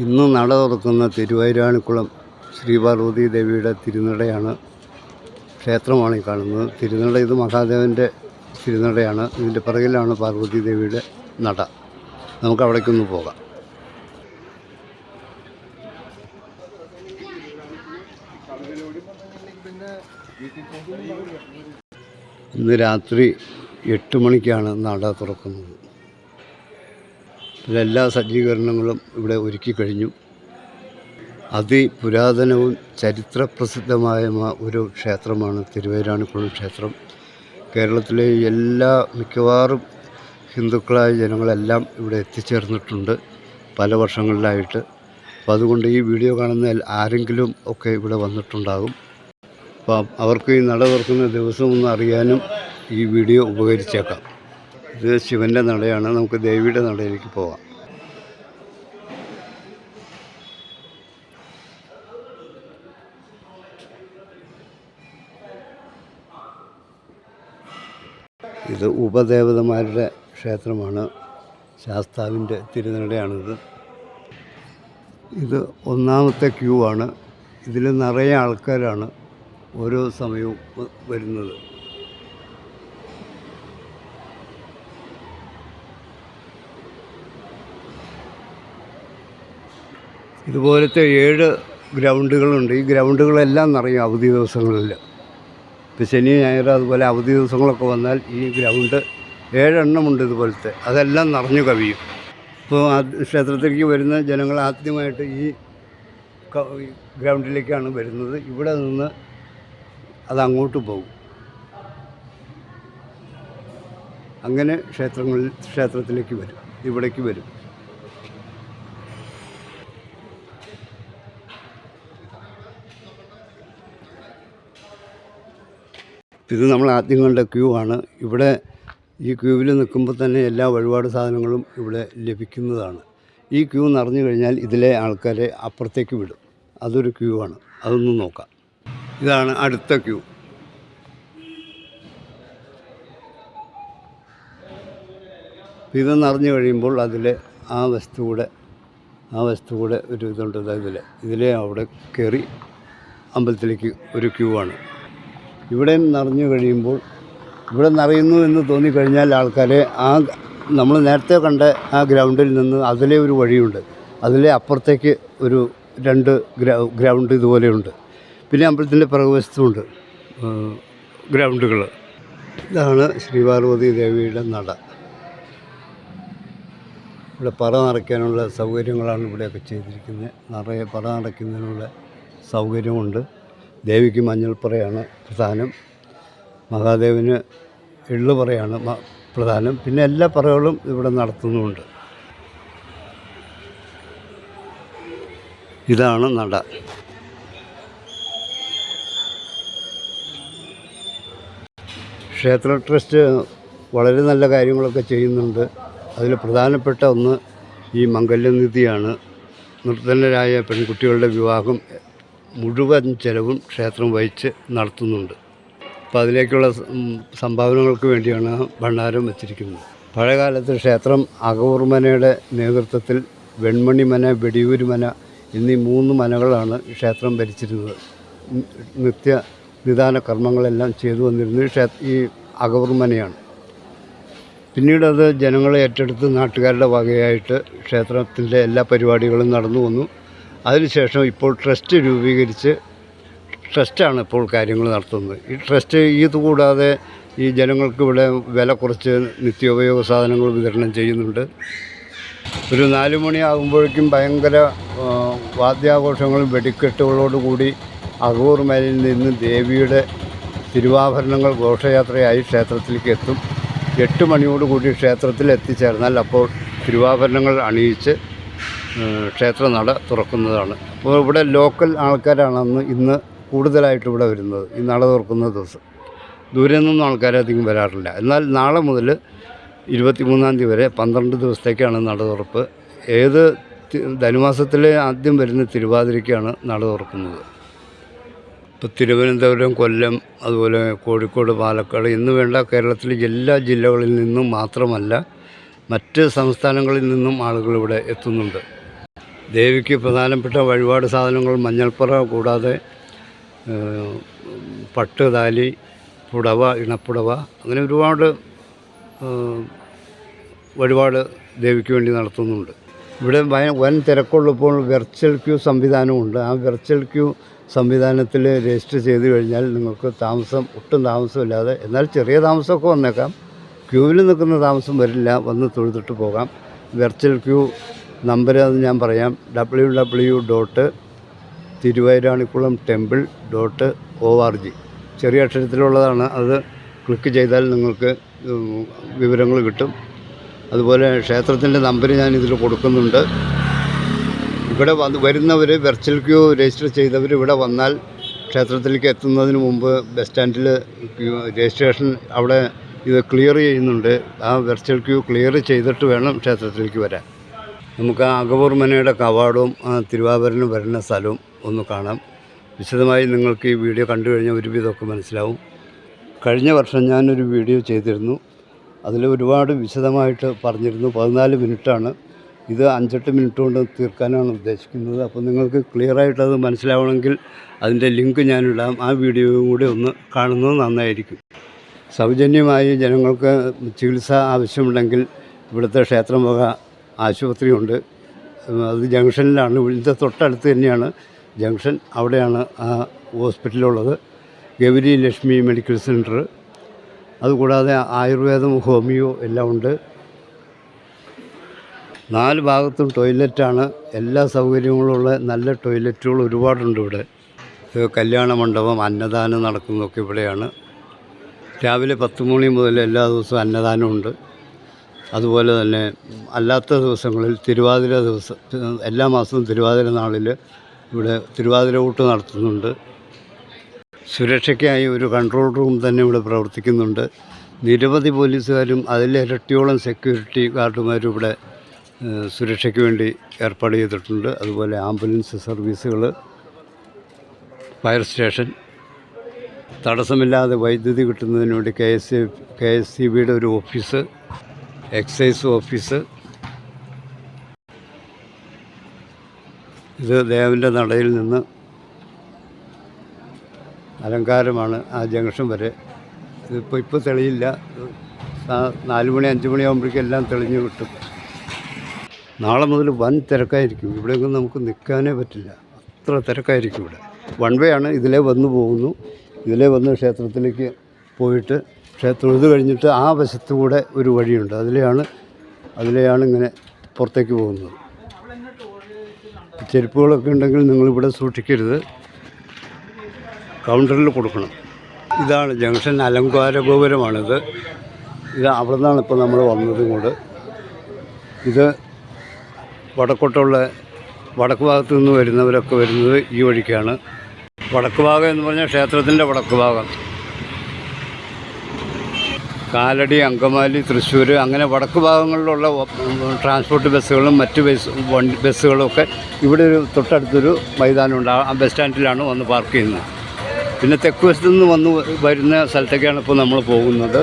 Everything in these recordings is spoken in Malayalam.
ഇന്ന് നട തുറക്കുന്ന തിരുവൈരാണിക്കുളം ശ്രീ പാർവതി ദേവിയുടെ തിരുനടയാണ് ക്ഷേത്രമാണ് ഈ കാണുന്നത്. തിരുനട ഇത് മഹാദേവന്റെ തിരുനടയാണ്. ഇതിന്റെ പിറകിലാണ് പാർവതി ദേവിയുടെ നട. നമുക്ക് അവിടേക്കൊന്ന് പോകാം. ഇന്ന് രാത്രി എട്ട് മണിക്കാണ് നട തുറക്കുന്നത്. ഇതിലെല്ലാ സജ്ജീകരണങ്ങളും ഇവിടെ ഒരുക്കി കഴിഞ്ഞു. അതിപുരാതനവും ചരിത്രപ്രസിദ്ധമായ ഒരു ക്ഷേത്രമാണ് തിരുവൈരാണിക്കുളം ക്ഷേത്രം. കേരളത്തിലെ എല്ലാ മിക്കവാറും ഹിന്ദുക്കളായ ജനങ്ങളെല്ലാം ഇവിടെ എത്തിച്ചേർന്നിട്ടുണ്ട് പല വർഷങ്ങളിലായിട്ട്. അപ്പോൾ അതുകൊണ്ട് ഈ വീഡിയോ കാണുന്ന ആരെങ്കിലും ഒക്കെ ഇവിടെ വന്നിട്ടുണ്ടാകും. അപ്പോൾ അവർക്ക് ഈ നട തുറക്കുന്ന ദിവസം ഒന്ന് അറിയാനും ഈ വീഡിയോ ഉപകരിച്ചേക്കാം. ഇത് ശിവന്റെ നടയാണ്. നമുക്ക് ദേവിയുടെ നടയിലേക്ക് പോവാം. ഇത് ഉപദേവതമാരുടെ ക്ഷേത്രമാണ്. ശാസ്താവിന്റെ തിരുനടയാണിത്. ഇത് ഒന്നാമത്തെ ക്യൂ ആണ്. ഇതിൽ നിറയെ ആൾക്കാരാണ് ഓരോ സമയവും വരുന്നത്. ഇതുപോലത്തെ ഏഴ് ഗ്രൗണ്ടുകളുണ്ട്. ഈ ഗ്രൗണ്ടുകളെല്ലാം നിറയും അവധി ദിവസങ്ങളിൽ. ഇപ്പോൾ ശനി ഞായർ അതുപോലെ അവധി ദിവസങ്ങളൊക്കെ വന്നാൽ ഈ ഗ്രൗണ്ട് ഏഴെണ്ണമുണ്ട് ഇതുപോലത്തെ. അതെല്ലാം നിറഞ്ഞു കവിയും. ഇപ്പോൾ ക്ഷേത്രത്തിലേക്ക് വരുന്ന ജനങ്ങൾ ആദ്യമായിട്ട് ഈ ഗ്രൗണ്ടിലേക്കാണ് വരുന്നത്. ഇവിടെ നിന്ന് അത് അങ്ങോട്ട് പോകും. അങ്ങനെ ക്ഷേത്രങ്ങളിൽ ക്ഷേത്രത്തിലേക്ക് വരും. ഇവിടേക്ക് വരും. ഇത് നമ്മൾ ആദ്യം കണ്ട ക്യൂ ആണ്. ഇവിടെ ഈ ക്യൂവിൽ നിൽക്കുമ്പോൾ തന്നെ എല്ലാ വഴിപാട് സാധനങ്ങളും ഇവിടെ ലഭിക്കുന്നതാണ്. ഈ ക്യൂ നിറഞ്ഞു കഴിഞ്ഞാൽ ഇതിലെ ആൾക്കാരെ അപ്പുറത്തേക്ക് വിടും. അതൊരു ക്യൂ ആണ്. അതൊന്ന് നോക്കാം. ഇതാണ് അടുത്ത ക്യൂ. ഇത് നിറഞ്ഞു കഴിയുമ്പോൾ അതിൽ ആ വസ്തു കൂടെ ആ വസ്തു കൂടെ ഒരു ഇതുണ്ട്. ഇതിൽ ഇതിലെ അവിടെ കയറി അമ്പലത്തിലേക്ക് ഒരു ക്യൂ ആണ്. ഇവിടെ നിറഞ്ഞു കഴിയുമ്പോൾ ഇവിടെ നിറയുന്നു എന്ന് തോന്നിക്കഴിഞ്ഞാൽ ആൾക്കാരെ ആ നമ്മൾ നേരത്തെ കണ്ട ആ ഗ്രൗണ്ടിൽ നിന്ന് അതിലെ ഒരു വഴിയുണ്ട്. അതിലെ അപ്പുറത്തേക്ക് ഒരു രണ്ട് ഗ്ര ഗ്രൗണ്ട് ഇതുപോലെയുണ്ട്. പിന്നെ അമ്പലത്തിന്റെ പിറകുവശത്തുമുണ്ട്. ഗ്രൗണ്ടുകൾ. ഇതാണ് ശ്രീ പാർവതി ദേവിയുടെ നട. ഇവിടെ പറ നിറയ്ക്കാനുള്ള സൗകര്യങ്ങളാണ് ഇവിടെയൊക്കെ ചെയ്തിരിക്കുന്നത്. നിറയെ പറ നിറയ്ക്കുന്നതിനുള്ള സൗകര്യമുണ്ട്. ദേവിക്ക് മഞ്ഞൾപ്പറയാണ് പ്രധാനം. മഹാദേവന് എള്ളുപറയാണ് പ്രധാനം. പിന്നെ എല്ലാ പറകളും ഇവിടെ നടത്തുന്നുമുണ്ട് ഇതാണ് നട. ക്ഷേത്ര ട്രസ്റ്റ് വളരെ നല്ല കാര്യങ്ങളൊക്കെ ചെയ്യുന്നുണ്ട്. അതിൽ പ്രധാനപ്പെട്ട ഒന്ന് ഈ മംഗല്യനിധിയാണ്. നിർധനരായ പെൺകുട്ടികളുടെ വിവാഹം മുഴുവൻ ചെലവും ക്ഷേത്രം വഹിച്ച് നടത്തുന്നുണ്ട്. അപ്പോൾ അതിലേക്കുള്ള സംഭാവനകൾക്ക് വേണ്ടിയാണ് ഭണ്ഡാരം വെച്ചിരിക്കുന്നത്. പഴയകാലത്ത് ക്ഷേത്രം അകവൂർമനയുടെ നേതൃത്വത്തിൽ വെൺമണിമന വെടിയൂരുമന എന്നീ മൂന്ന് മനകളാണ് ക്ഷേത്രം ഭരിച്ചിരുന്നത്. നിത്യ നിദാന കർമ്മങ്ങളെല്ലാം ചെയ്തു വന്നിരുന്നത് ക്ഷേ ഈ അകവർമനയാണ് പിന്നീട് അത് ജനങ്ങളെ ഏറ്റെടുത്ത് നാട്ടുകാരുടെ വകയായിട്ട് ക്ഷേത്രത്തിന്റെ എല്ലാ പരിപാടികളും നടന്നു വന്നു. അതിനുശേഷം ഇപ്പോൾ ട്രസ്റ്റ് രൂപീകരിച്ച് ട്രസ്റ്റാണ് ഇപ്പോൾ കാര്യങ്ങൾ നടത്തുന്നത്. ഈ ട്രസ്റ്റ് ഇത് കൂടാതെ ഈ ജനങ്ങൾക്ക് ഇവിടെ വില കുറച്ച് നിത്യോപയോഗ സാധനങ്ങൾ വിതരണം ചെയ്യുന്നുണ്ട്. ഒരു നാല് മണിയാകുമ്പോഴേക്കും ഭയങ്കര വാദ്യാഘോഷങ്ങളും വെടിക്കെട്ടുകളോടുകൂടി അഗൂർ മേലിൽ നിന്ന് ദേവിയുടെ തിരുവാഭരണങ്ങൾ ഘോഷയാത്രയായി ക്ഷേത്രത്തിലേക്ക് എത്തും. എട്ട് മണിയോടുകൂടി ക്ഷേത്രത്തിൽ എത്തിച്ചേർന്നാൽ അപ്പോൾ തിരുവാഭരണങ്ങൾ അണിയിച്ച് ക്ഷേത്രനട തുറക്കുന്നതാണ്. അപ്പോൾ ഇവിടെ ലോക്കൽ ആൾക്കാരാണ് അന്ന് ഇന്ന് കൂടുതലായിട്ട് ഇവിടെ വരുന്നത് ഈ നട തുറക്കുന്ന ദിവസം. ദൂരെ നിന്നൊന്നും ആൾക്കാരധികം വരാറില്ല. എന്നാൽ നാളെ മുതൽ ഇരുപത്തിമൂന്നാം തീയതി വരെ പന്ത്രണ്ട് ദിവസത്തേക്കാണ് നട തുറപ്പ്. ഏത് ധനുമാസത്തിലെ ആദ്യം വരുന്ന തിരുവാതിരയ്ക്കാണ് നട തുറക്കുന്നത്. ഇപ്പോൾ തിരുവനന്തപുരം കൊല്ലം അതുപോലെ കോഴിക്കോട് പാലക്കാട് എന്ന് വേണ്ട കേരളത്തിലെ എല്ലാ ജില്ലകളിൽ നിന്നും മാത്രമല്ല മറ്റ് സംസ്ഥാനങ്ങളിൽ നിന്നും ആളുകൾ ഇവിടെ എത്തുന്നുണ്ട്. ദേവിക്ക് പ്രധാനപ്പെട്ട വഴിപാട് സാധനങ്ങൾ മഞ്ഞൾപ്പുറ കൂടാതെ പട്ട് താലി പുടവ ഇണപ്പുടവ അങ്ങനെ ഒരുപാട് വഴിപാട് ദേവിക്ക് വേണ്ടി നടത്തുന്നുണ്ട്. ഇവിടെ വൻ തിരക്കുള്ളപ്പോൾ വെർച്വൽ ക്യൂ സംവിധാനമുണ്ട്. ആ വെർച്വൽ ക്യൂ സംവിധാനത്തിൽ രജിസ്റ്റർ ചെയ്ത് കഴിഞ്ഞാൽ നിങ്ങൾക്ക് താമസം ഒട്ടും താമസമില്ലാതെ എന്നാൽ ചെറിയ താമസമൊക്കെ വന്നേക്കാം. ക്യൂവിൽ നിൽക്കുന്ന താമസം വരില്ല വന്ന് തൊഴുതിട്ട് പോകാം. വെർച്വൽ ക്യൂ നമ്പർ അത് ഞാൻ പറയാം. W W dot Thiruvairanikkulam temple dot O R G ചെറിയ അക്ഷരത്തിലുള്ളതാണ്. അത് ക്ലിക്ക് ചെയ്താൽ നിങ്ങൾക്ക് വിവരങ്ങൾ കിട്ടും. അതുപോലെ ക്ഷേത്രത്തിന്റെ നമ്പർ ഞാൻ ഇതിൽ കൊടുക്കുന്നുണ്ട്. ഇവിടെ വന്ന് വരുന്നവർ വെർച്വൽ ക്യൂ രജിസ്റ്റർ ചെയ്തവർ ഇവിടെ വന്നാൽ ക്ഷേത്രത്തിലേക്ക് എത്തുന്നതിന് മുമ്പ് ബസ് സ്റ്റാൻഡിൽ രജിസ്ട്രേഷൻ അവിടെ ഇത് ക്ലിയർ ചെയ്യുന്നുണ്ട്. ആ വെർച്വൽ ക്യൂ ക്ലിയർ ചെയ്തിട്ട് വേണം ക്ഷേത്രത്തിലേക്ക് വരാൻ. നമുക്ക് ആ അകവൂർ മനയുടെ കവാടവും തിരുവാഭരണം വരുന്ന സ്ഥലവും ഒന്ന് കാണാം. വിശദമായി നിങ്ങൾക്ക് ഈ വീഡിയോ കണ്ടു കഴിഞ്ഞാൽ ഒരുവിധമൊക്കെ മനസ്സിലാവും. കഴിഞ്ഞ വർഷം ഞാനൊരു വീഡിയോ ചെയ്തിരുന്നു. അതിൽ ഒരുപാട് വിശദമായിട്ട് പറഞ്ഞിരുന്നു. പതിനാല് മിനിറ്റാണ്. ഇത് അഞ്ചെട്ട് മിനിറ്റ് കൊണ്ട് തീർക്കാനാണ് ഉദ്ദേശിക്കുന്നത്. അപ്പോൾ നിങ്ങൾക്ക് ക്ലിയറായിട്ട് അത് മനസ്സിലാവണമെങ്കിൽ അതിന്റെ ലിങ്ക് ഞാനിടാം. ആ വീഡിയോയും കൂടി ഒന്ന് കാണുന്നത് നന്നായിരിക്കും. സൗജന്യമായി ജനങ്ങൾക്ക് ചികിത്സ ആവശ്യമുണ്ടെങ്കിൽ ഇവിടുത്തെ ക്ഷേത്രം വക ആശുപത്രിയുണ്ട്. അത് ജംഗ്ഷനിലാണ്. ഇതിന്റെ തൊട്ടടുത്ത് തന്നെയാണ് ജംഗ്ഷൻ. അവിടെയാണ് ആ ഹോസ്പിറ്റലുള്ളത്. ഗൗരി ലക്ഷ്മി മെഡിക്കൽ സെന്റർ അതുകൂടാതെ ആയുർവേദം ഹോമിയോ എല്ലാം ഉണ്ട്. നാല് ഭാഗത്തും ടോയ്ലറ്റാണ്. എല്ലാ സൗകര്യങ്ങളുള്ള നല്ല ടോയ്ലറ്റുകൾ ഒരുപാടുണ്ട് ഇവിടെ. കല്യാണ മണ്ഡപം അന്നദാനം നടക്കുന്നതൊക്കെ ഇവിടെയാണ്. രാവിലെ പത്ത് മണി മുതൽ എല്ലാ ദിവസവും അന്നദാനമുണ്ട്. അതുപോലെ തന്നെ അല്ലാത്ത ദിവസങ്ങളിൽ തിരുവാതിര ദിവസം എല്ലാ മാസവും തിരുവാതിര നാളിൽ ഇവിടെ തിരുവാതിര കൂട്ട് നടത്തുന്നുണ്ട്. സുരക്ഷയ്ക്കായി ഒരു കൺട്രോൾ റൂം തന്നെ ഇവിടെ പ്രവർത്തിക്കുന്നുണ്ട്. നിരവധി പോലീസുകാരും അതിലെ ഇരട്ടിയോളം സെക്യൂരിറ്റി ഗാർഡുമാരും ഇവിടെ സുരക്ഷയ്ക്ക് വേണ്ടി ഏർപ്പാട് ചെയ്തിട്ടുണ്ട്. അതുപോലെ ആംബുലൻസ് സർവീസുകൾ ഫയർ സ്റ്റേഷൻ തടസ്സമില്ലാതെ വൈദ്യുതി കിട്ടുന്നതിന് വേണ്ടി K S K S C ബിയുടെ ഒരു ഓഫീസ് എക്സൈസ് ഓഫീസ് ഇത് ദേവന്റെ നടയിൽ നിന്ന് അലങ്കാരമാണ് ആ ജംഗ്ഷൻ വരെ. ഇതിപ്പോൾ ഇപ്പോൾ തെളിയില്ല. നാല് മണി അഞ്ച് മണിയാകുമ്പോഴേക്കും എല്ലാം തെളിഞ്ഞു കിട്ടും. നാളെ മുതൽ വൻ തിരക്കായിരിക്കും. ഇവിടെയൊന്നും നമുക്ക് നിൽക്കാനേ പറ്റില്ല. അത്ര തിരക്കായിരിക്കും ഇവിടെ. വൺ വേ ആണ് ഇതിലേ വന്നു പോകുന്നു. ഇതിലേ വന്ന് ക്ഷേത്രത്തിലേക്ക് പോയിട്ട് ക്ഷേത്രം ഇത് കഴിഞ്ഞിട്ട് ആ വശത്തുകൂടെ ഒരു വഴിയുണ്ട്. അതിലെയാണ് അതിലെയാണ് ഇങ്ങനെ പുറത്തേക്ക് പോകുന്നത്. ചെരുപ്പുകളൊക്കെ ഉണ്ടെങ്കിൽ നിങ്ങളിവിടെ സൂക്ഷിക്കരുത്. കൗണ്ടറിൽ കൊടുക്കണം. ഇതാണ് ജംഗ്ഷൻ അലങ്കാര ഗോപുരമാണിത്. ഇത് അവിടെ നിന്നാണ് ഇപ്പോൾ നമ്മൾ വന്നത് ഇങ്ങോട്ട് ഇത് വടക്കോട്ടുള്ള വടക്ക് ഭാഗത്തു നിന്ന് വരുന്നവരൊക്കെ വരുന്നത് ഈ വഴിക്കാണ്. വടക്ക് ഭാഗം എന്ന് പറഞ്ഞാൽ ക്ഷേത്രത്തിന്റെ വടക്ക് ഭാഗം. കാലടി അങ്കമാലി തൃശ്ശൂർ അങ്ങനെ വടക്ക് ഭാഗങ്ങളിലുള്ള ട്രാൻസ്പോർട്ട് ബസ്സുകളും മറ്റ് ബസ് വണ്ടി ബസ്സുകളും ഒക്കെ ഇവിടെ ഒരു തൊട്ടടുത്തൊരു മൈതാനമുണ്ട്. ആ ബസ് സ്റ്റാൻഡിലാണ് വന്ന് പാർക്ക് ചെയ്യുന്നത്. പിന്നെ തെക്ക് വശത്തു നിന്ന് വന്ന് വരുന്ന സ്ഥലത്തേക്കാണ് ഇപ്പോൾ നമ്മൾ പോകുന്നത്.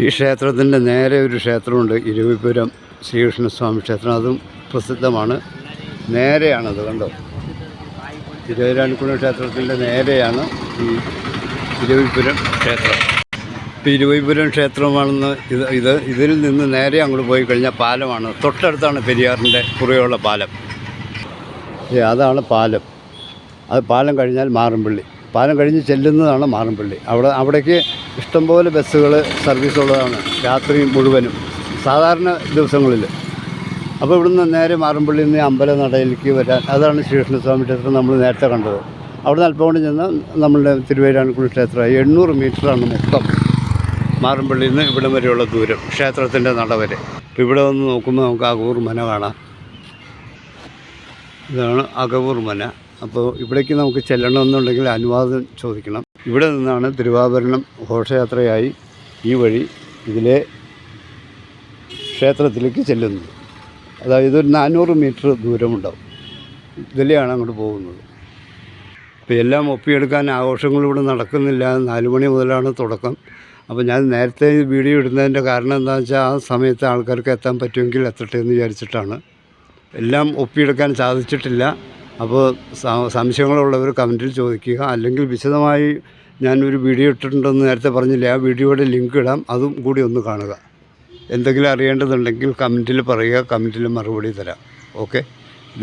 ഈ ക്ഷേത്രത്തിന്റെ നേരെ ഒരു ക്ഷേത്രമുണ്ട്. ഇരുവിപുരം ശ്രീകൃഷ്ണസ്വാമി ക്ഷേത്രം. അതും പ്രസിദ്ധമാണ്. നേരെയാണത് കണ്ടോ? തിരുവരാണിക്കുളം ക്ഷേത്രത്തിന്റെ നേരെയാണ് ഈ ഇരുവിപുരം ക്ഷേത്രം. ഇരുവിപുരം ക്ഷേത്രമാണെന്ന് ഇത് ഇത് ഇതിൽ നിന്ന് നേരെ അങ്ങോട്ട് പോയി കഴിഞ്ഞാൽ പാലമാണ്. തൊട്ടടുത്താണ് പെരിയാറിന്റെ കുറേയുള്ള പാലം. അതാണ് പാലം. അത് പാലം കഴിഞ്ഞാൽ മാറമ്പള്ളി പാലം കഴിഞ്ഞ് ചെല്ലുന്നതാണ് മാറമ്പള്ളി അവിടെ അവിടേക്ക് ഇഷ്ടംപോലെ ബസ്സുകൾ സർവീസ് ഉള്ളതാണ് രാത്രി മുഴുവനും സാധാരണ ദിവസങ്ങളിൽ. അപ്പോൾ ഇവിടുന്ന് നേരെ മാറമ്പള്ളിയിൽ നിന്ന് അമ്പലനടയിലേക്ക് വരാൻ അതാണ് ശ്രീകൃഷ്ണസ്വാമി ക്ഷേത്രം നമ്മൾ നേരത്തെ കണ്ടത്. അവിടെ നിന്ന് അല്പം കൊണ്ട് ചെന്ന് നമ്മളുടെ തിരുവേരാൻകുളി ക്ഷേത്രം എണ്ണൂറ് മീറ്ററാണ് മൊത്തം. മാറമ്പള്ളിയിൽ നിന്ന് ഇവിടം വരെയുള്ള ദൂരം ക്ഷേത്രത്തിന്റെ നട വരെ. ഇപ്പോൾ ഇവിടെ വന്ന് നോക്കുമ്പോൾ നമുക്ക് അകവൂർ മന കാണാം. ഇതാണ് അകവൂർ മന. അപ്പോൾ ഇവിടേക്ക് നമുക്ക് ചെല്ലണമെന്നുണ്ടെങ്കിൽ അനുവാദം ചോദിക്കണം. ഇവിടെ നിന്നാണ് തിരുവാഭരണം ഘോഷയാത്രയായി ഈ വഴി ഇതിലെ ക്ഷേത്രത്തിലേക്ക് ചെല്ലുന്നത്. അതായത് ഒരു നാനൂറ് മീറ്റർ ദൂരമുണ്ടാവും. ഇതിലെയാണ് അങ്ങോട്ട് പോകുന്നത്. ഇപ്പോൾ എല്ലാം ഒപ്പിയെടുക്കാൻ ആഘോഷങ്ങൾ ഇവിടെ നടക്കുന്നില്ല. നാല് മണി മുതലാണ് തുടക്കം. അപ്പോൾ ഞാൻ നേരത്തെ വീഡിയോ ഇടുന്നതിന്റെ കാരണം എന്താണെന്ന് വെച്ചാൽ ആ സമയത്ത് ആൾക്കാർക്ക് എത്താൻ പറ്റുമെങ്കിൽ എത്തട്ടെ എന്ന് വിചാരിച്ചിട്ടാണ്. എല്ലാം ഒപ്പിയെടുക്കാൻ സാധിച്ചിട്ടില്ല. അപ്പോൾ സംശയങ്ങളുള്ളവർ കമന്റിൽ ചോദിക്കുക. അല്ലെങ്കിൽ വിശദമായി ഞാനൊരു വീഡിയോ ഇട്ടിട്ടുണ്ടെന്ന് നേരത്തെ പറഞ്ഞില്ലേ ആ വീഡിയോയുടെ ലിങ്ക് ഇടാം. അതും കൂടി ഒന്ന് കാണുക. എന്തെങ്കിലും അറിയേണ്ടതുണ്ടെങ്കിൽ കമന്റിൽ പറയുക. കമന്റിൽ മറുപടി തരാം. ഓക്കെ?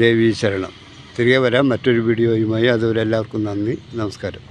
ദേവി ശരണം. തിരികെ വരാം മറ്റൊരു വീഡിയോയുമായി. അതുവരെ എല്ലാവർക്കും നന്ദി. നമസ്കാരം.